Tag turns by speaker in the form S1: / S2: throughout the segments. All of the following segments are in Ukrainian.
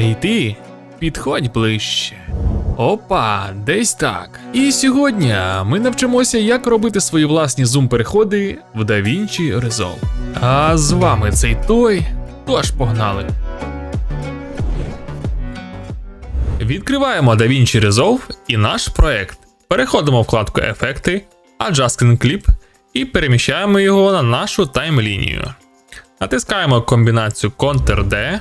S1: Ей ти, підходь ближче. Опа, десь так. І сьогодні ми навчимося, як робити свої власні зум-переходи в DaVinci Resolve. А з вами цей той. Тож погнали. Відкриваємо DaVinci Resolve і наш проект. Переходимо в вкладку Ефекти, Adjusting Clip і переміщаємо його на нашу таймлінію. Натискаємо комбінацію Ctrl-D,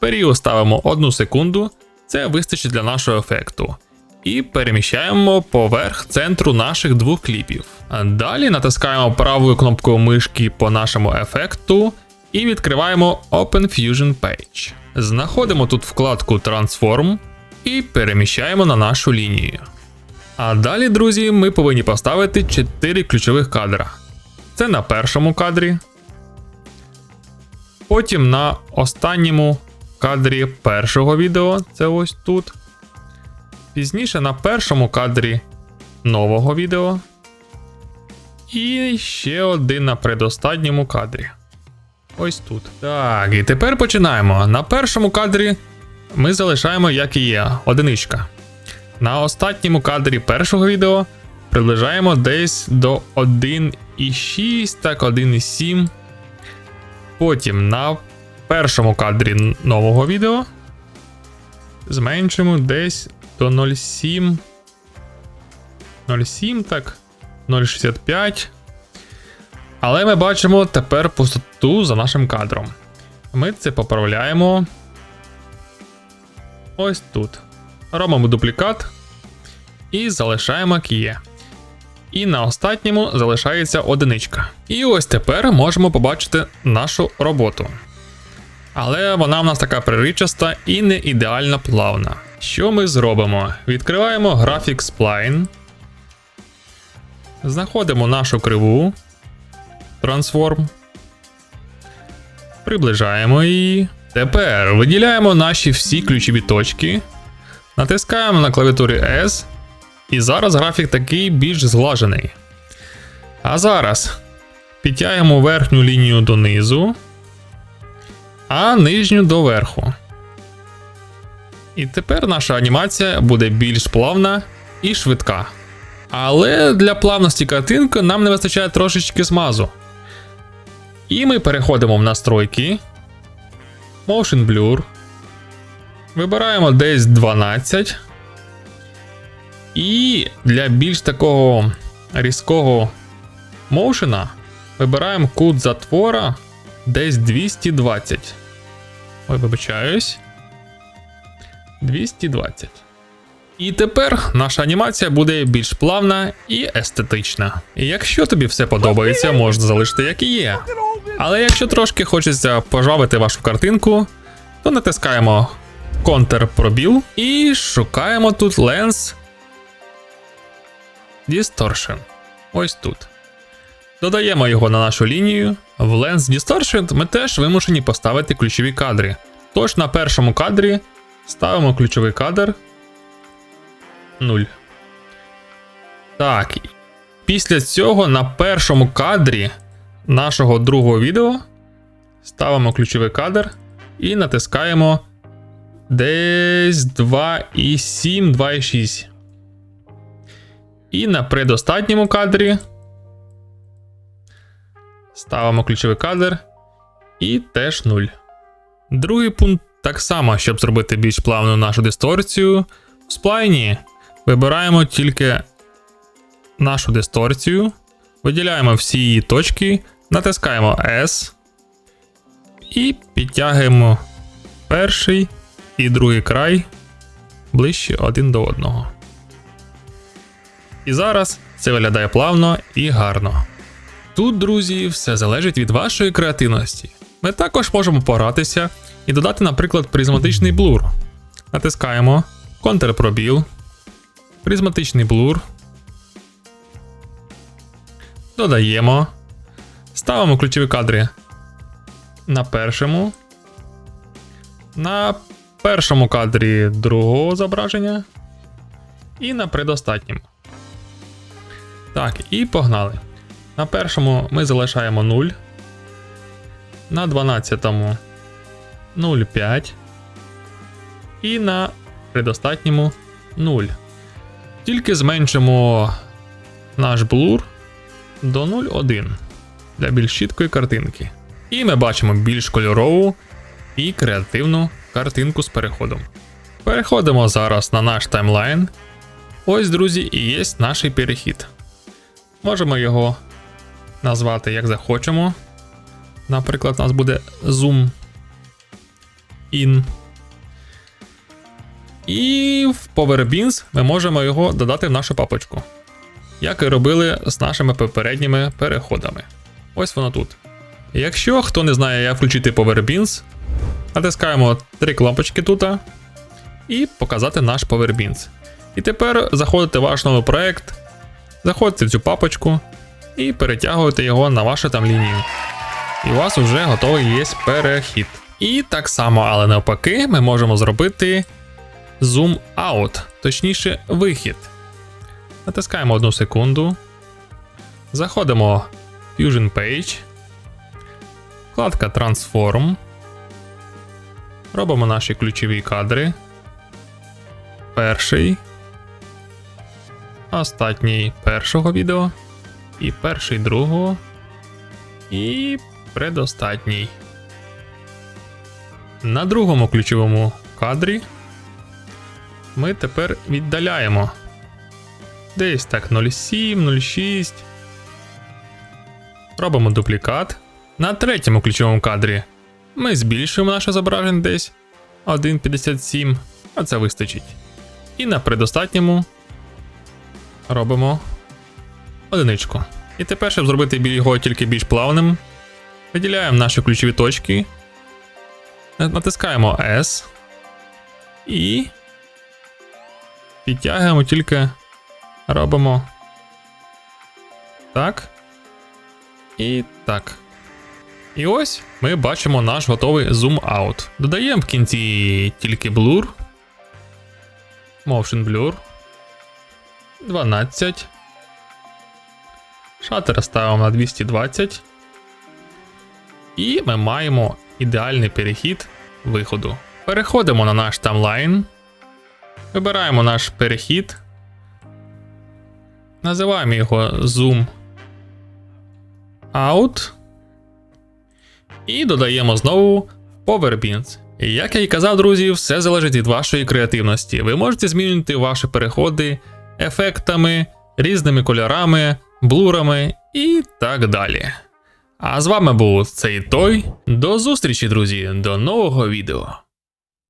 S1: період ставимо 1 секунду, це вистачить для нашого ефекту. І переміщаємо поверх центру наших двох кліпів. Далі натискаємо правою кнопкою мишки по нашому ефекту і відкриваємо Open Fusion Page. Знаходимо тут вкладку Transform і переміщаємо на нашу лінію. А далі, друзі, ми повинні поставити 4 ключових кадра. Це на першому кадрі, Потім на останньому кадрі першого відео, це ось тут. Пізніше на першому кадрі нового відео. І ще один на предостанньому кадрі. Ось тут. Так, і тепер починаємо. На першому кадрі ми залишаємо, як і є, одиничка. На останньому кадрі першого відео приближаємо десь до 1,6, так, 1,7. Потім на першому кадрі нового відео зменшимо десь до 0,7. 0,7, так, 0,65. Але ми бачимо тепер пустоту за нашим кадром. Ми це поправляємо ось тут. Робимо дуплікат і залишаємо як є. І на останньому залишається одиничка. І ось тепер можемо побачити нашу роботу. Але вона в нас така приричаста і не ідеально плавна. Що ми зробимо? Відкриваємо графік Spline. Знаходимо нашу криву Transform. Приближаємо її. Тепер виділяємо наші всі ключові точки. Натискаємо на клавіатурі S. І зараз графік такий більш зглажений. А зараз підтягуємо верхню лінію донизу, а нижню до верху. І тепер наша анімація буде більш плавна і швидка. Але для плавності картинки нам не вистачає трошечки смазу. І ми переходимо в настройки. Motion Blur. Вибираємо десь 12. І для більш такого різкого моушена вибираємо кут затвора десь 220. Ой, вибачаюсь. 220. І тепер наша анімація буде більш плавна і естетична. І якщо тобі все подобається, можна залишити як і є. Але якщо трошки хочеться пожавити вашу картинку, то натискаємо Ctrl-пробіл і шукаємо тут Lens Distortion. Ось тут. Додаємо його на нашу лінію. В Lens Distortion ми теж вимушені поставити ключові кадри. Тож на першому кадрі ставимо ключовий кадр 0. Так. Після цього на першому кадрі нашого другого відео ставимо ключовий кадр і натискаємо десь 2,7, 2,6. І на предостатньому кадрі ставимо ключовий кадр і теж 0. Другий пункт так само, щоб зробити більш плавну нашу дисторцію. В сплайні вибираємо тільки нашу дисторцію, виділяємо всі її точки, натискаємо S і підтягуємо перший і другий край ближче один до одного. І зараз це виглядає плавно і гарно. Тут, друзі, все залежить від вашої креативності. Ми також можемо погратися і додати, наприклад, призматичний блур. Натискаємо Ctrl-пробіл, призматичний блур. Додаємо. Ставимо ключові кадри на першому. На першому кадрі другого зображення. І на предостатньому. Так, і погнали. На першому ми залишаємо 0. На 12 0,5. і на предостатньому 0. Тільки зменшимо наш блур до 0,1 для більш чіткої картинки. І ми бачимо більш кольорову і креативну картинку з переходом. Переходимо зараз на наш таймлайн. Ось, друзі, і є наш перехід. Можемо його назвати як захочемо. Наприклад, у нас буде Zoom In. І в PowerBeans ми можемо його додати в нашу папочку. Як і робили з нашими попередніми переходами. Ось воно тут. Якщо хто не знає, як включити PowerBeans, натискаємо три кнопочки тут і показати наш PowerBeans. І тепер заходите в ваш новий проект, заходите в цю папочку і перетягуєте його на вашу там лінію. І у вас вже готовий є перехід. І так само, але навпаки, ми можемо зробити zoom out, точніше, вихід. Натискаємо одну секунду. Заходимо в Fusion Page. Вкладка Transform. Робимо наші ключові кадри. Перший. Останній першого відео. І перший другого. І предостатній. На другому ключовому кадрі ми тепер віддаляємо. Десь так 0,7, 0,6. Робимо дуплікат. На третьому ключовому кадрі ми збільшуємо наше зображення десь 1,57, а це вистачить. І на предостатньому робимо одиничку. І тепер, щоб зробити його тільки більш плавним, виділяємо наші ключові точки, натискаємо S і підтягуємо тільки робимо так. І так. І ось ми бачимо наш готовий out. Додаємо в кінці тільки blur. Motion blur. 12. Шатер ставимо на 220. І ми маємо ідеальний перехід виходу. Переходимо на наш таймлайн. Вибираємо наш перехід. Називаємо його Zoom Out. І додаємо знову PowerBeans. Як я і казав, друзі, все залежить від вашої креативності. Ви можете змінити ваші переходи ефектами, різними кольорами, блурами і так далі. А з вами був цей той. До зустрічі, друзі, до нового відео.